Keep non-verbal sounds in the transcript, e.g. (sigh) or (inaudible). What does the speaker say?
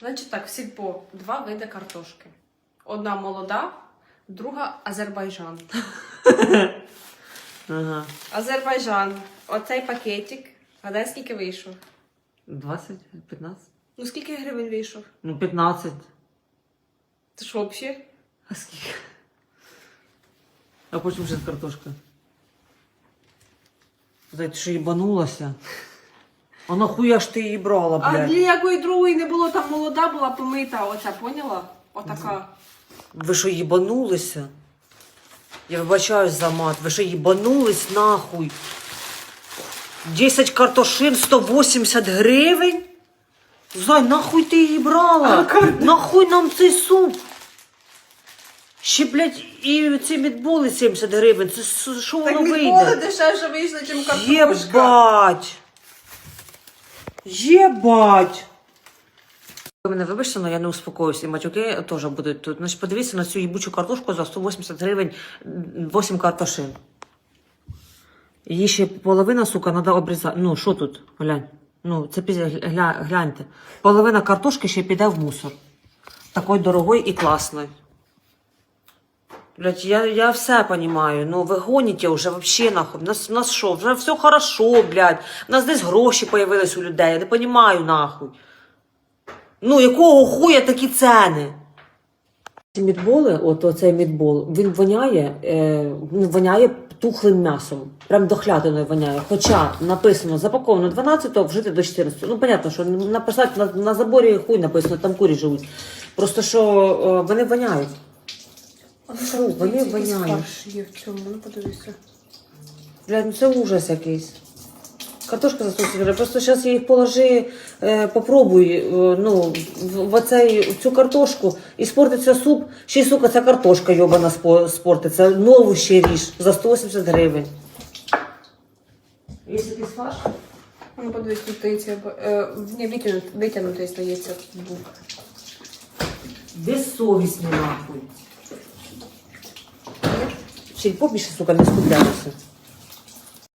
Значить так, в сільпо два види картошки. Одна молода, друга Азербайджан. (laughs) Ага. Азербайджан. Оцей пакетик. Гадай, скільки вийшов? 20, 15? Ну скільки гривень вийшов? Ну, 15. Це що взагалі? А скільки? А потім вже картошка. Зай, ти що їбанулася? А нахуя ж ти її брала, А блядь? ніякої другої не було, там молода була помита, оця, поняла? Отака. Ви що їбанулися? Я вибачаюсь за мат. Ви що їбанулись нахуй? 10 картошин 180 гривень? Зай, нахуй ти її брала? Нахуй нам цей суп? Ще, блядь, і ці мідболи 70 гривень. Це с- що Так воно відмови вийде? дешевше вийшло, ніж картошка. Єбать! Єбать! Ви мене вибачте, але я не успокоюсь, і матюки теж будуть тут. Значить, подивіться на цю їбучу картошку за 180 гривень 8 картошин. Її ще половина, сука, треба обрізати. Ну, що тут? Глянь. Ну, це пізня- гля, гляньте. Половина картошки ще піде в мусор. Такої дорогої і класної. Блять, я, я все понимаю. Ну, ви гоните вже вообще нахуй. Нас, нас що, вже все хорошо, блядь. У нас десь гроші появились у людей. Я не понимаю нахуй. Ну, якого хуя такі ціни? Ці мідболи, от оцей мідбол, він воняє, е, воняє тухлим м'ясом. Прям дохлятиною воняє. Хоча написано запаковано 12-го, вжити до 14 Ну, понятно, що написати на, на заборі хуй написано, там курі живуть. Просто що е, вони воняють. Фу, вони воняють. Є в цьому, ну подивися. Блядь, ну це ужас якийсь. Картошка за 170 гривень. Просто зараз їх положи, е, попробуй е, ну, в, в, оцей, в цю картошку і спортиться суп. Ще й, сука, ця картошка йобана спо- спортиться. Нову ще ріж за 180 гривень. Є якийсь фарш? Ну подивись, тут таїться. Е, ні, витягнути, витягнутий здається. був. Безсовісні нахуй. Ще й побільше, сука, не скупляюся.